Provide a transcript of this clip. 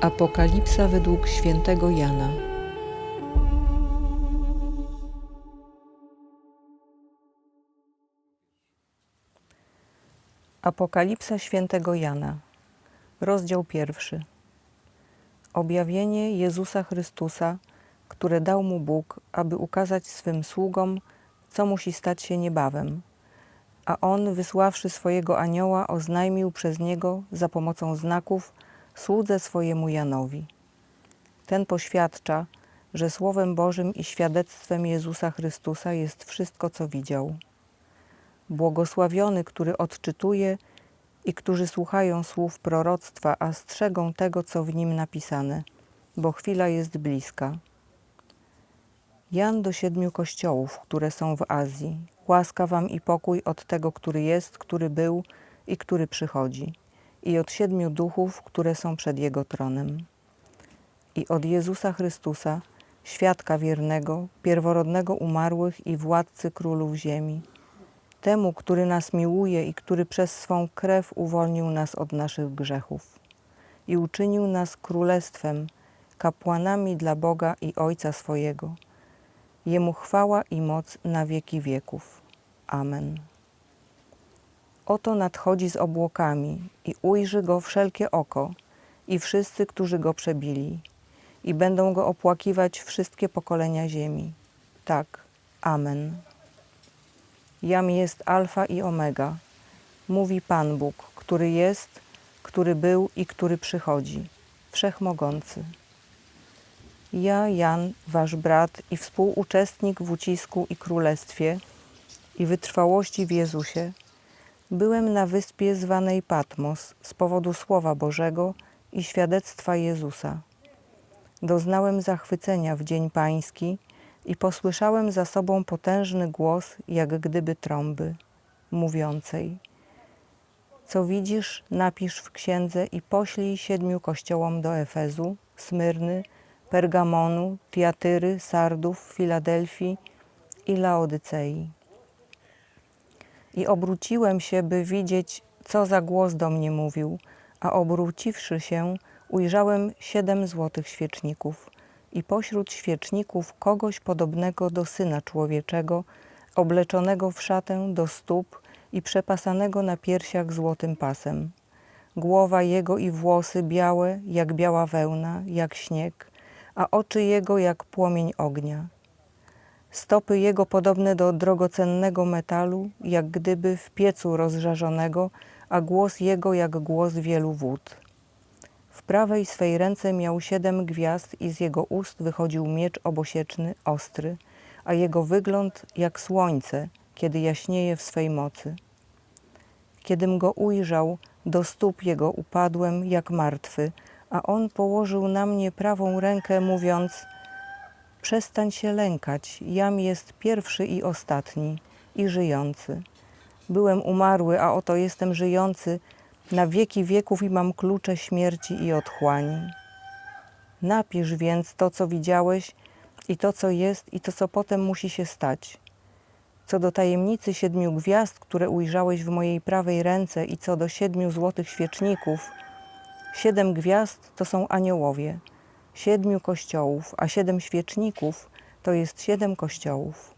Apokalipsa według świętego Jana. Apokalipsa świętego Jana. Rozdział pierwszy. Objawienie Jezusa Chrystusa, które dał mu Bóg, aby ukazać swym sługom, co musi stać się niebawem. A on, wysławszy swojego anioła, oznajmił przez niego za pomocą znaków słudze swojemu Janowi. Ten poświadcza, że Słowem Bożym i świadectwem Jezusa Chrystusa jest wszystko, co widział. Błogosławiony, który odczytuje i którzy słuchają słów proroctwa, a strzegą tego, co w nim napisane, bo chwila jest bliska. Jan do siedmiu kościołów, które są w Azji. Łaska wam i pokój od tego, który jest, który był i który przychodzi, i od siedmiu duchów, które są przed Jego tronem. I od Jezusa Chrystusa, świadka wiernego, pierworodnego umarłych i władcy królów ziemi, temu, który nas miłuje i który przez swą krew uwolnił nas od naszych grzechów i uczynił nas królestwem, kapłanami dla Boga i Ojca swojego. Jemu chwała i moc na wieki wieków. Amen. Oto nadchodzi z obłokami i ujrzy go wszelkie oko i wszyscy, którzy go przebili i będą go opłakiwać wszystkie pokolenia ziemi. Tak, Amen. Jam jest Alfa i Omega, mówi Pan Bóg, który jest, który był i który przychodzi, wszechmogący. Ja, Jan, wasz brat i współuczestnik w ucisku i królestwie i wytrwałości w Jezusie, byłem na wyspie zwanej Patmos z powodu Słowa Bożego i świadectwa Jezusa. Doznałem zachwycenia w dzień pański i posłyszałem za sobą potężny głos, jak gdyby trąby, mówiącej: Co widzisz, napisz w księdze i poślij siedmiu kościołom do Efezu, Smyrny, Pergamonu, Tiatyry, Sardów, Filadelfii i Laodycei. I obróciłem się, by widzieć, co za głos do mnie mówił, a obróciwszy się, ujrzałem siedem złotych świeczników i pośród świeczników kogoś podobnego do Syna Człowieczego, obleczonego w szatę do stóp i przepasanego na piersiach złotym pasem. Głowa jego i włosy białe, jak biała wełna, jak śnieg, a oczy jego jak płomień ognia. Stopy jego podobne do drogocennego metalu, jak gdyby w piecu rozżarzonego, a głos jego jak głos wielu wód. W prawej swej ręce miał siedem gwiazd i z jego ust wychodził miecz obosieczny, ostry, a jego wygląd jak słońce, kiedy jaśnieje w swej mocy. Kiedym go ujrzał, do stóp jego upadłem jak martwy, a on położył na mnie prawą rękę, mówiąc: Przestań się lękać, jam jest pierwszy i ostatni, i żyjący. Byłem umarły, a oto jestem żyjący na wieki wieków i mam klucze śmierci i otchłani. Napisz więc to, co widziałeś, i to, co jest, i to, co potem musi się stać. Co do tajemnicy siedmiu gwiazd, które ujrzałeś w mojej prawej ręce, i co do siedmiu złotych świeczników, siedem gwiazd to są aniołowie, siedmiu kościołów, a siedem świeczników to jest siedem kościołów.